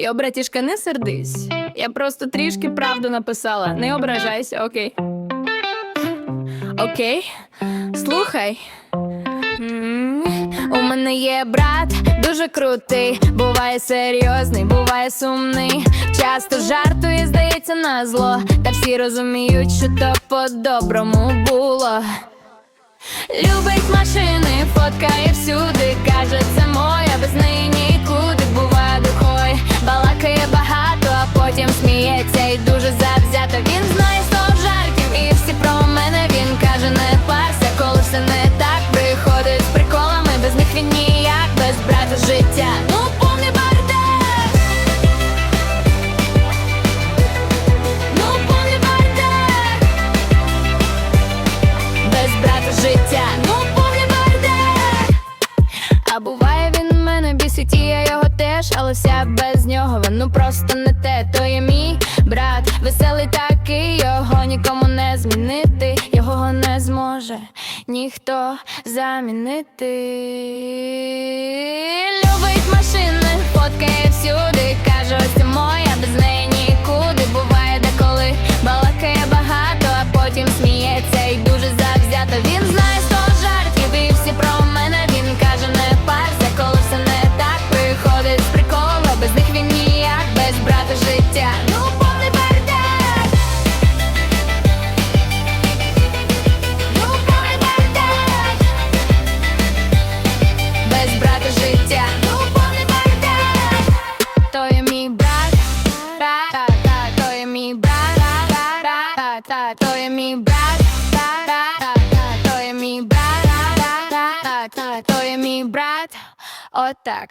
Йо, братішка, не сердись. Я просто трішки правду написала. Не ображайся, окей. Окей, слухай. У мене є брат, дуже крутий, буває серйозний, буває сумний. Часто жартує, здається, на зло. Та всі розуміють, що то по-доброму було. Любить машини, фоткає мене я його теж, але вся без нього, ну просто не те, то є мій брат, веселий такий, його нікому не змінити, його не зможе ніхто замінити. Брат, та, та, то є мій брат, брат, брат, та, та, то є мій брат, брат, та, та, то є мій брат, та, та, отак.